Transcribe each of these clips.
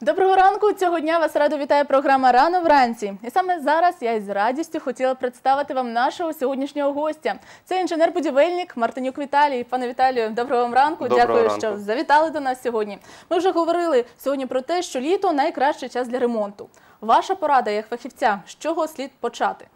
Доброго ранку! Цього дня вас радо вітає програма Рано вранці. І саме зараз я із радістю хотіла представити вам нашого сьогоднішнього гостя. Це інженер-будівельник Мартинюк Віталій. Пане Віталію, доброго вам ранку. Доброго Дякую, ранку. що завітали до нас сьогодні. Ми вже говорили сьогодні про те, що літо найкращий час для ремонту. Ваша порада як фахівця, з чого слід почати?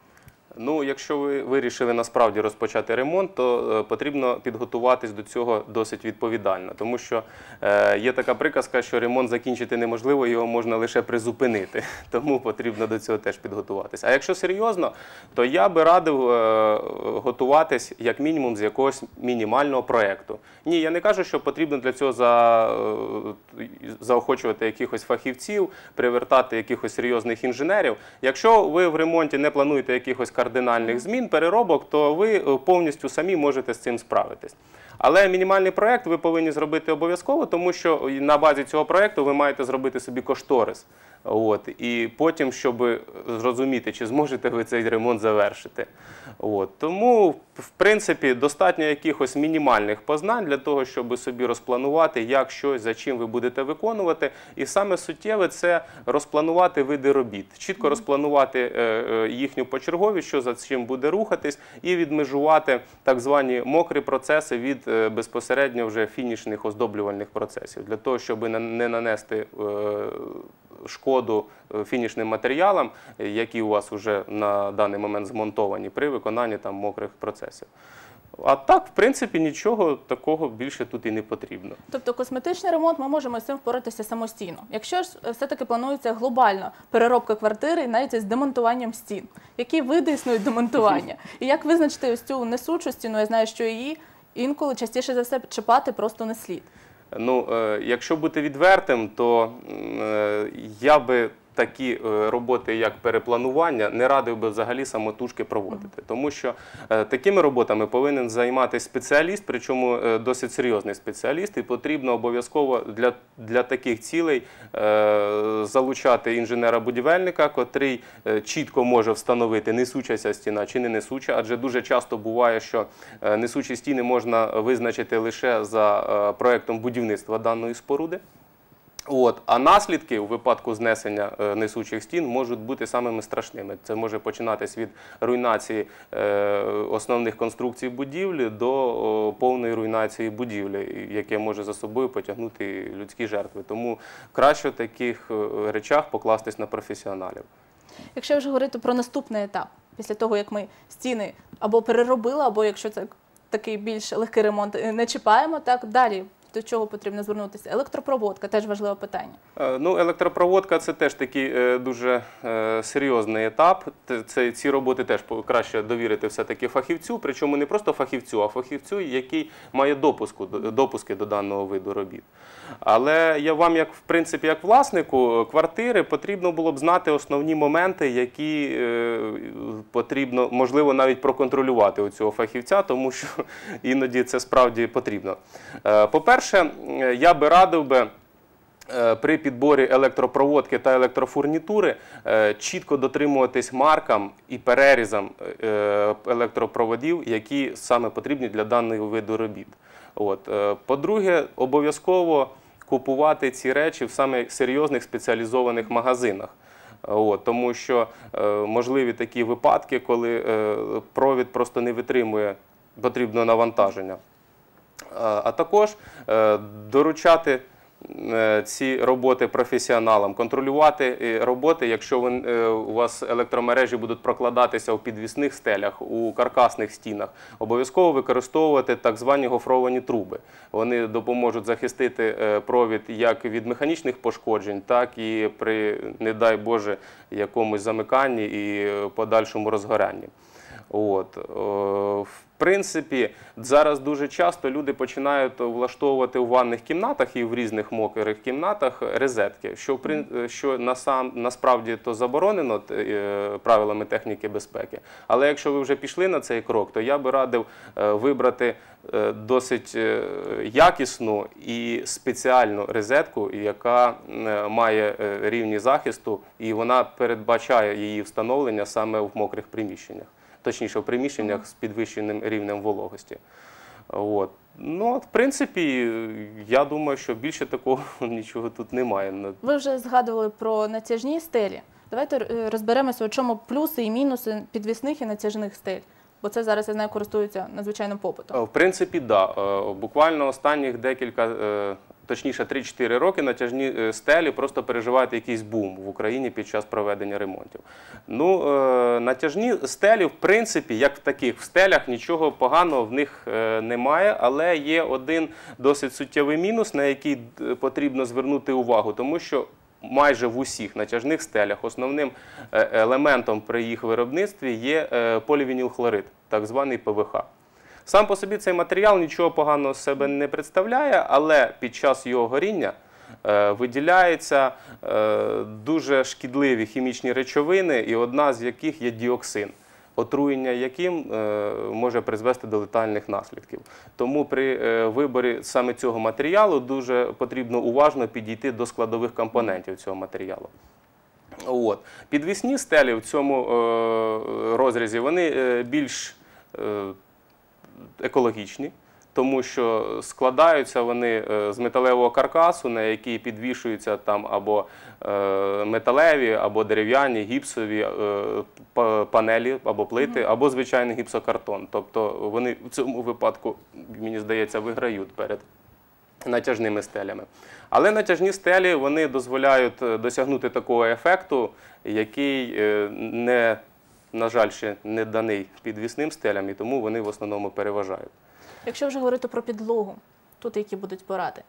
Ну, якщо ви вирішили насправді розпочати ремонт, то е, потрібно підготуватись до цього досить відповідально, тому що е, є така приказка, що ремонт закінчити неможливо, його можна лише призупинити. Тому потрібно до цього теж підготуватись. А якщо серйозно, то я би радив е, готуватись як мінімум з якогось мінімального проєкту. Ні, я не кажу, що потрібно для цього за, заохочувати якихось фахівців, привертати якихось серйозних інженерів. Якщо ви в ремонті не плануєте якихось кардинальних змін, переробок, то ви е, повністю самі можете з цим справитись. Але мінімальний проєкт ви повинні зробити обов'язково, тому що на базі цього проєкту ви маєте зробити собі кошторис. От, і потім, щоб зрозуміти, чи зможете ви цей ремонт завершити. От, тому, в принципі, достатньо якихось мінімальних познань для того, щоб собі розпланувати, як щось, за чим ви будете виконувати. І саме суттєве це розпланувати види робіт, чітко розпланувати е, е, їхню почерговість, що за чим буде рухатись, і відмежувати так звані мокрі процеси від безпосередньо вже фінішних оздоблювальних процесів, для того, щоб не- не нанести. е, шкоду е, фінішним матеріалам, е, які у вас вже на даний момент змонтовані при виконанні там мокрих процесів. А так, в принципі, нічого такого більше тут і не потрібно. Тобто косметичний ремонт ми можемо з цим впоратися самостійно. Якщо ж е, все-таки планується глобальна переробка квартири, навіть із демонтуванням стін, які види існують демонтування? І як визначити ось цю несучу стіну? Я знаю, що її інколи частіше за все чіпати просто не слід. Ну, е, якщо бути відвертим, то е, я би такі е, роботи, як перепланування, не радив би взагалі самотужки проводити. Тому що е, такими роботами повинен займатися спеціаліст, причому е, досить серйозний спеціаліст, і потрібно обов'язково для, для таких цілей залучати інженера-будівельника, котрий чітко може встановити, несуча ця стіна чи не несуча, адже дуже часто буває, що несучі стіни можна визначити лише за проектом будівництва даної споруди. От, а наслідки у випадку знесення е, несучих стін можуть бути самими страшними. Це може починатись від руйнації е, основних конструкцій будівлі до повної руйнації будівлі, яке може за собою потягнути людські жертви. Тому краще в таких е, речах покластись на професіоналів. Якщо вже говорити про наступний етап, після того як ми стіни або переробили, або якщо це такий більш легкий ремонт, не чіпаємо, так далі до чого потрібно звернутися? Електропроводка теж важливе питання. Е, Ну, електропроводка це теж такий е, дуже е, серйозний етап. Ці роботи теж краще довірити все-таки фахівцю, причому не просто фахівцю, а фахівцю, який має допуски до даного виду робіт. Але я вам, в принципі, як власнику квартири, потрібно було б знати основні моменти, які потрібно, можливо, навіть проконтролювати у цього фахівця, тому що іноді це справді потрібно. По-перше, е, я би радив би. Е, При підборі електропроводки та електрофурнітури е, чітко дотримуватись маркам і перерізам електропроводів, які саме потрібні для даного виду робіт. По-друге, обов'язково купувати ці речі в саме серйозних спеціалізованих магазинах. Тому що можливі такі випадки, коли провід просто не витримує потрібного навантаження. А а також е, доручати е, ці роботи професіоналам, контролювати е, роботи, якщо ви, е, у вас електромережі будуть прокладатися у підвісних стелях, у каркасних стінах, обов'язково використовувати так звані гофровані труби. Вони допоможуть захистити е, провід як від механічних пошкоджень, так і при, не дай Боже, якомусь замиканні і е, подальшому розгоранні. От. е, В принципі, зараз дуже часто люди починають влаштовувати у ванних кімнатах і в різних мокрих кімнатах розетки, що, прин- що насам, насправді то заборонено е, правилами техніки безпеки. Але якщо ви вже пішли на цей крок, то я би радив е, вибрати е, досить е, якісну і спеціальну розетку, яка е, має е, рівні захисту, і вона передбачає її встановлення саме в мокрих приміщеннях точніше в приміщеннях з підвищеним рівнем вологості. От. Ну, в принципі, я думаю, що більше такого нічого тут немає. Ну, Ви вже згадували про натяжні стелі. Давайте е, розберемося, у чому плюси і мінуси підвісних і натяжних стель. Бо це зараз я знаю користується надзвичайним попитом. Е, В принципі, да. Е, Буквально останніх декілька, точніше 3-4 роки натяжні е, стелі просто переживають якийсь бум в Україні під час проведення ремонтів. Ну, е, натяжні стелі, в принципі, як в таких в стелях, нічого поганого в них е, немає, але є один досить суттєвий мінус, на який потрібно звернути увагу, тому що майже в усіх натяжних стелях основним елементом при їх виробництві є полівінілхлорид, так званий ПВХ. Сам по собі цей матеріал нічого поганого з себе не представляє, але під час його горіння е, виділяються е, дуже шкідливі хімічні речовини, і одна з яких є діоксин. Отруєння яким е, може призвести до летальних наслідків. Тому при виборі саме цього матеріалу дуже потрібно уважно підійти до складових компонентів цього матеріалу. От. Підвісні стелі в цьому розрізі вони більш екологічні, тому що складаються вони е, з металевого каркасу, на який підвішуються там або е, металеві, або дерев'яні, гіпсові е, панелі або плити, або звичайний гіпсокартон. Тобто вони в цьому випадку, мені здається, виграють перед натяжними стелями. Але натяжні стелі вони дозволяють досягнути такого ефекту, який не, на жаль, ще не даний підвісним стелям, і тому вони в основному переважають. Якщо вже говорити про підлогу, тут які будуть поради?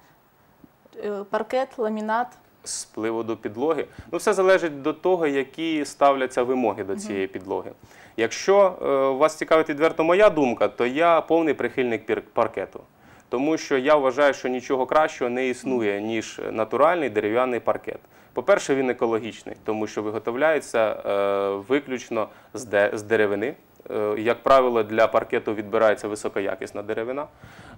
Е, Паркет, ламінат. З приводу підлоги, ну все залежить до того, які ставляться вимоги до цієї підлоги. Якщо е, вас цікавить відверто моя думка, то я повний прихильник паркету. Тому що я вважаю, що нічого кращого не існує, ніж натуральний дерев'яний паркет. По-перше, він екологічний, тому що виготовляється е, виключно з деревини. Е, Як правило, для паркету відбирається високоякісна деревина.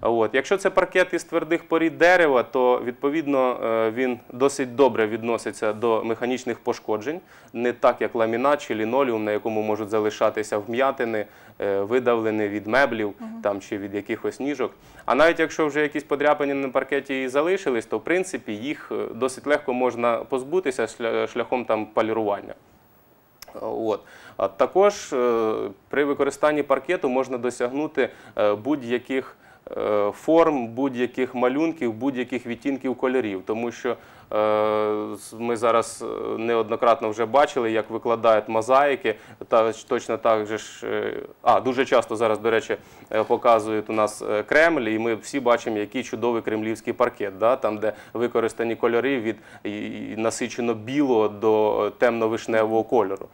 От. Якщо це паркет із твердих порід дерева, то відповідно е, він досить добре відноситься до механічних пошкоджень, не так як ламінат чи лінолеум, на якому можуть залишатися вм'ятини, е, видавлені від меблів там, чи від якихось ніжок. А навіть якщо вже якісь подряпини на паркеті і залишились, то в принципі їх досить легко можна позбутися шля- шляхом там полірування. От. Також е, при використанні паркету можна досягнути е, будь-яких форм, будь-яких малюнків, будь-яких відтінків кольорів. Тому що е, ми зараз е, неоднократно вже бачили, як викладають мозаїки. Точно так же ж, е, а дуже часто зараз, до речі, е, показують у нас е, Кремль, і ми всі бачимо, який чудовий кремлівський паркет, там, де використані кольори від насичено білого до темно-вишневого кольору.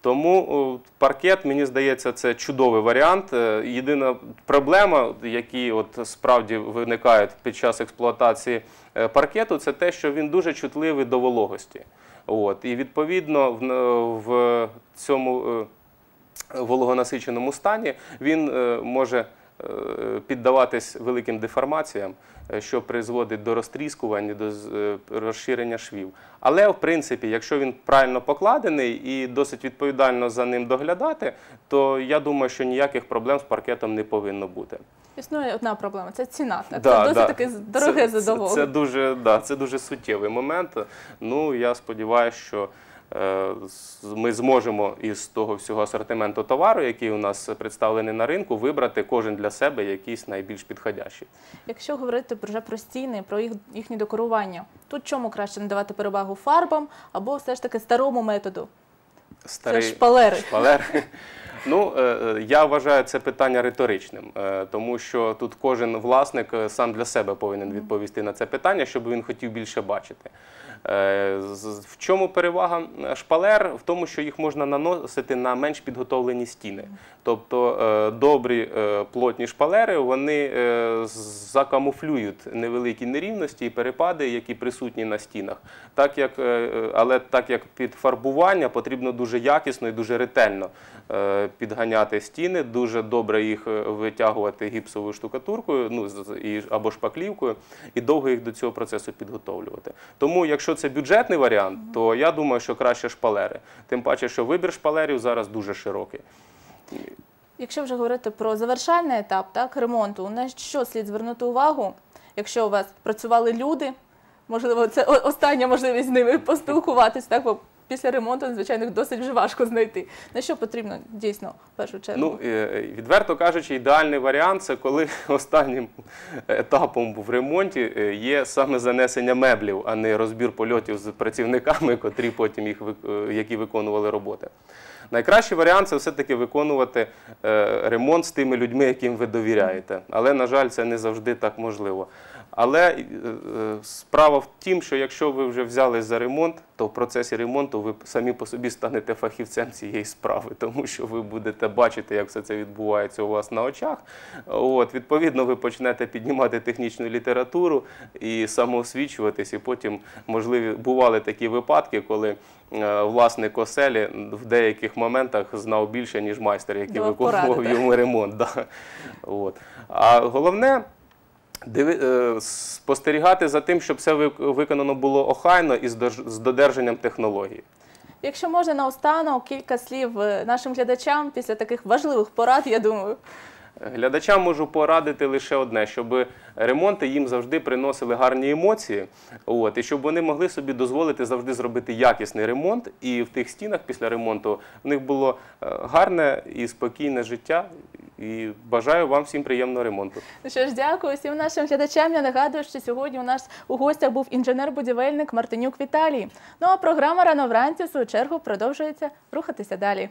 Тому паркет, мені здається, це чудовий варіант. Е, Єдина проблема, які справді виникають під час експлуатації е, паркету, це те, що він дуже чутливий до вологості. І відповідно в, в цьому е, вологонасиченому стані він е, може е, піддаватись великим деформаціям, е, що призводить до розтріскування, до е, розширення швів. Але в принципі, якщо він правильно покладений і досить відповідально за ним доглядати, то я думаю, що ніяких проблем з паркетом не повинно бути. Існує одна проблема це ціна. Так? Да, це досить да. таке дороге задоволення. Це, це дуже, да, це дуже суттєвий момент. Ну я сподіваюся, що е, ми зможемо із того всього асортименту товару, який у нас представлений на ринку, вибрати кожен для себе якийсь найбільш підходящий. Якщо говорити вже про стіни, про їх їхнє декорування, тут чому краще надавати перевагу фарбам або все ж таки старому методу? Це шпалери. шпалери. Ну, е, е, я вважаю це питання риторичним, е, тому що тут кожен власник сам для себе повинен відповісти на це питання, щоб він хотів більше бачити. В чому перевага шпалер? В тому, що їх можна наносити на менш підготовлені стіни. Тобто добрі плотні шпалери вони закамуфлюють невеликі нерівності і перепади, які присутні на стінах. Так як, але так як під фарбування потрібно дуже якісно і дуже ретельно підганяти стіни, дуже добре їх е, витягувати гіпсовою штукатуркою ну, і- або шпаклівкою, і довго їх до цього процесу підготовлювати. Тому, якщо це бюджетний варіант, то я думаю, що краще шпалери. Тим паче, що вибір шпалерів зараз дуже широкий. Якщо вже говорити про завершальний етап так, ремонту, на що слід звернути увагу, якщо у вас працювали люди, можливо, це остання можливість з ними поспілкуватись, так, бо після ремонту, звичайно, досить вже важко знайти. На що потрібно дійсно в першу чергу? Ну, е, відверто кажучи, ідеальний варіант це коли останнім етапом в ремонті е, є саме занесення меблів, а не розбір польотів з працівниками, котрі потім їх е, які виконували роботи. Найкращий варіант це все-таки виконувати ремонт з тими людьми, яким ви довіряєте. Але, на жаль, це не завжди так можливо. Але е, е, справа в тім, що якщо ви вже взялись за ремонт, то в процесі ремонту ви самі по собі станете фахівцем цієї справи, тому що ви будете бачити, як все це відбувається у вас на очах. От, відповідно, ви почнете піднімати технічну літературу і самоосвічуватись, і потім, можливі, бували такі випадки, коли е, власник оселі в деяких моментах знав більше, ніж майстер, який виконував йому ремонт. Да. От. А головне. Е, спостерігати за тим, щоб все виконано було охайно і з додержанням технології. Якщо можна наостанок кілька слів е, нашим глядачам після таких важливих порад, я думаю. Глядачам можу порадити лише одне, щоб ремонти їм завжди приносили гарні емоції, от, і щоб вони могли собі дозволити завжди зробити якісний ремонт, і в тих стінах після ремонту в них було е, гарне і спокійне життя. І бажаю вам всім приємного ремонту. Ну що ж, дякую всім нашим глядачам. Я нагадую, що сьогодні у нас у гостях був інженер-будівельник Мартинюк Віталій. Ну а програма рано вранці в свою чергу продовжується рухатися далі.